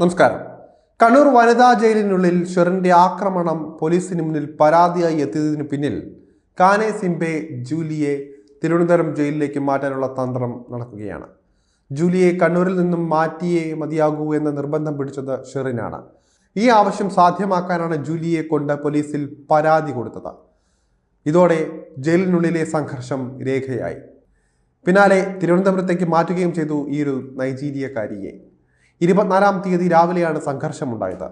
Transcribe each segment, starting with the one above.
നമസ്കാരം. കണ്ണൂർ വനിതാ ജയിലിനുള്ളിൽ ഷെറിന്റെ ആക്രമണം പോലീസിന് മുന്നിൽ പരാതിയായി എത്തിയതിനു പിന്നിൽ കാനെ സിംബെ ജൂലിയെ തിരുവനന്തപുരം ജയിലിലേക്ക് മാറ്റാനുള്ള തന്ത്രം നടക്കുകയാണ്. ജൂലിയെ കണ്ണൂരിൽ നിന്നും മാറ്റിയേ മതിയാകൂ എന്ന നിർബന്ധം പിടിച്ചത് ഷെറിനാണ്. ഈ ആവശ്യം സാധ്യമാക്കാനാണ് ജൂലിയെ കൊണ്ട് പോലീസിൽ പരാതി കൊടുത്തത്. ഇതോടെ ജയിലിനുള്ളിലെ സംഘർഷം രേഖയായി. പിന്നാലെ തിരുവനന്തപുരത്തേക്ക് മാറ്റുകയും ചെയ്തു ഈ ഒരു നൈജീരിയക്കാരിയെ. ഇരുപത്തിനാലാം തീയതി രാവിലെയാണ് സംഘർഷമുണ്ടായത്.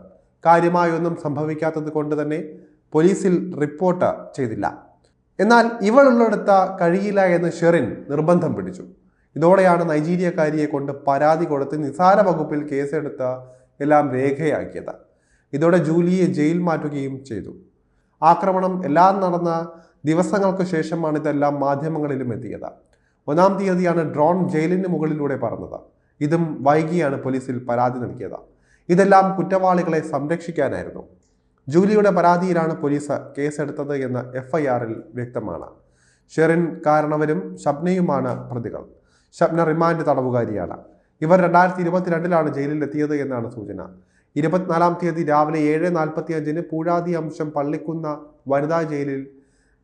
കാര്യമായൊന്നും സംഭവിക്കാത്തത് കൊണ്ട് തന്നെ പോലീസിൽ റിപ്പോർട്ട് ചെയ്തില്ല. എന്നാൽ ഇവളുള്ളടുത്ത കഴിയില്ല എന്ന് ഷെറിൻ നിർബന്ധം പിടിച്ചു. ഇതോടെയാണ് നൈജീരിയക്കാരിയെ കൊണ്ട് പരാതി കൊടുത്ത് നിസാര വകുപ്പിൽ കേസെടുത്ത് എല്ലാം രേഖയാക്കിയത്. ഇതോടെ ജൂലിയെ ജയിൽ മാറ്റുകയും ചെയ്തു. ആക്രമണം എല്ലാം നടന്ന ദിവസങ്ങൾക്ക് ശേഷമാണ് ഇതെല്ലാം മാധ്യമങ്ങളിലും എത്തിയത്. ഒന്നാം തീയതിയാണ് ഡ്രോൺ ജയിലിന് മുകളിലൂടെ പറന്നത്. ഇതും വൈകിയാണ് പോലീസിൽ പരാതി നൽകിയത്. ഇതെല്ലാം കുറ്റവാളികളെ സംരക്ഷിക്കാനായിരുന്നു. ജൂലിയുടെ പരാതിയിലാണ് പോലീസ് കേസെടുത്തത് എന്ന് എഫ്ഐആറിൽ വ്യക്തമാണ്. ഷെറിൻ കാരണവരും ഷബ്നയുമാണ് പ്രതികൾ. ഷബ്ന റിമാൻഡ് തടവുകാരിയാണ്. ഇവർ രണ്ടായിരത്തി ഇരുപത്തിരണ്ടിലാണ് ജയിലിലെത്തിയത് എന്നാണ് സൂചന. ഇരുപത്തിനാലാം തീയതി രാവിലെ ഏഴ് നാൽപ്പത്തി അഞ്ചിന് പൂഴാതി അംശം പള്ളിക്കുന്ന വനിതാ ജയിലിൽ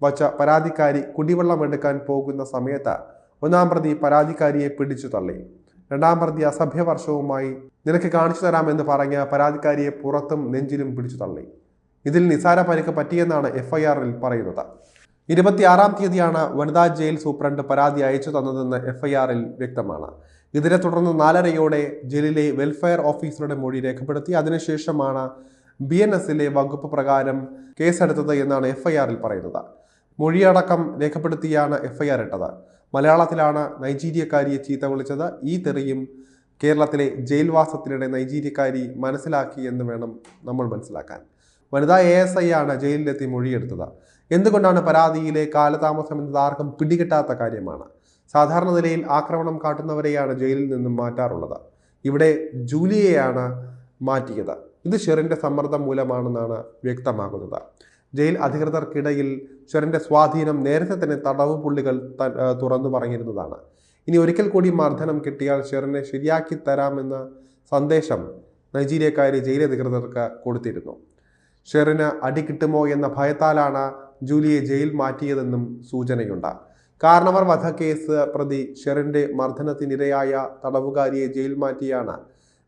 വച്ച പരാതിക്കാരി കുടിവെള്ളം എടുക്കാൻ പോകുന്ന സമയത്ത് ഒന്നാം പ്രതി പരാതിക്കാരിയെ പിടിച്ചു തള്ളി. രണ്ടാം പ്രതി അസഭ്യവർഷവുമായി നിനക്ക് കാണിച്ചു തരാമെന്ന് പറഞ്ഞ പരാതിക്കാരിയെ പുറത്തും നെഞ്ചിലും പിടിച്ചു തള്ളി. ഇതിൽ നിസാര പരിക്ക് പറ്റിയെന്നാണ് എഫ്ഐആറിൽ പറയുന്നത്. ഇരുപത്തിയാറാം തീയതിയാണ് വനിതാ ജയിൽ സൂപ്രണ്ട് പരാതി അയച്ചു തന്നതെന്ന് എഫ്ഐആറിൽ വ്യക്തമാണ്. ഇതിനെ തുടർന്ന് നാലരയോടെ ജയിലിലെ വെൽഫെയർ ഓഫീസറുടെ മൊഴി രേഖപ്പെടുത്തി. അതിനുശേഷമാണ് ബി എൻ എസിലെ വകുപ്പ് പ്രകാരം കേസെടുത്തത് എന്നാണ് എഫ്ഐആറിൽ പറയുന്നത്. മൊഴിയടക്കം രേഖപ്പെടുത്തിയാണ് എഫ്ഐആർ ഇട്ടത്. മലയാളത്തിലാണ് നൈജീരിയക്കാരിയെ ചീത്ത വിളിച്ചത്. ഈ തെറിയും കേരളത്തിലെ ജയിൽവാസത്തിനിടെ നൈജീരിയക്കാരി മനസ്സിലാക്കി എന്ന് വേണം നമ്മൾ മനസ്സിലാക്കാൻ. വനിതാ എ എസ് ഐ ആണ് ജയിലിലെത്തി മൊഴിയെടുത്തത്. എന്തുകൊണ്ടാണ് പരാതിയിലെ കാലതാമസം എന്നത് ആർക്കും പിടികിട്ടാത്ത കാര്യമാണ്? സാധാരണ നിലയിൽ ആക്രമണം കാട്ടുന്നവരെയാണ് ജയിലിൽ നിന്നും മാറ്റാറുള്ളത്. ഇവിടെ ജൂലിയെയാണ് മാറ്റിയത്. ഇത് ഷെറിന്റെ സമ്മർദ്ദം മൂലമാണെന്നാണ് വ്യക്തമാകുന്നത്. ജയിൽ അധികൃതർക്കിടയിൽ ശ്വരന്റെ സ്വാധീനം നേരത്തെ തന്നെ തടവ് പുള്ളികൾ തുറന്നു പറഞ്ഞിരുന്നതാണ്. ഇനി ഒരിക്കൽ കൂടി മർദ്ദനം കിട്ടിയാൽ ഷെറിനെ ശരിയാക്കി തരാമെന്ന സന്ദേശം നൈജീരിയക്കാരി ജയിൽ അധികൃതർക്ക് കൊടുത്തിരുന്നു. ഷെറിന് അടി കിട്ടുമോ എന്ന ഭയത്താലാണ് ജൂലിയെ ജയിൽ മാറ്റിയതെന്നും സൂചനയുണ്ട്. കാരണവർ വധക്കേസ് പ്രതി ഷെറിന്റെ മർദ്ദനത്തിനിരയായ തടവുകാരിയെ ജയിൽ മാറ്റിയാണ്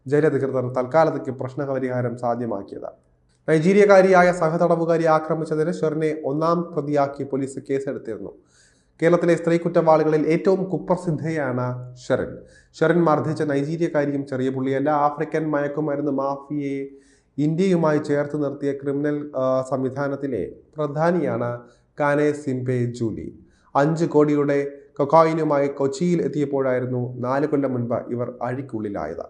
ജയിലധികൃതർ തൽക്കാലത്തേക്ക് പ്രശ്നപരിഹാരം സാധ്യമാക്കിയത്. നൈജീരിയക്കാരിയായ സഹതടവുകാരി ആക്രമിച്ചതിന് ഷെറിനെ ഒന്നാം പ്രതിയാക്കി പോലീസ് കേസെടുത്തിരുന്നു. കേരളത്തിലെ സ്ത്രീ കുറ്റവാളികളിൽ ഏറ്റവും കുപ്രസിദ്ധയാണ് ഷെറിൻ. ഷെറിൻ മർദ്ദിച്ച നൈജീരിയക്കാരിയും ചെറിയ പുള്ളിയല്ല ആഫ്രിക്കൻ മയക്കുമരുന്ന് മാഫിയയെ ഇന്ത്യയുമായി ചേർത്ത് നിർത്തിയ ക്രിമിനൽ സംവിധാനത്തിലെ പ്രധാനിയാണ് കാനെ സിംബെ ജൂലി. അഞ്ച് കോടിയുടെ കൊക്കോയിനുമായി കൊച്ചിയിൽ എത്തിയപ്പോഴായിരുന്നു നാല് കൊല്ലം മുൻപ് ഇവർ അഴിക്കുള്ളിലായത്.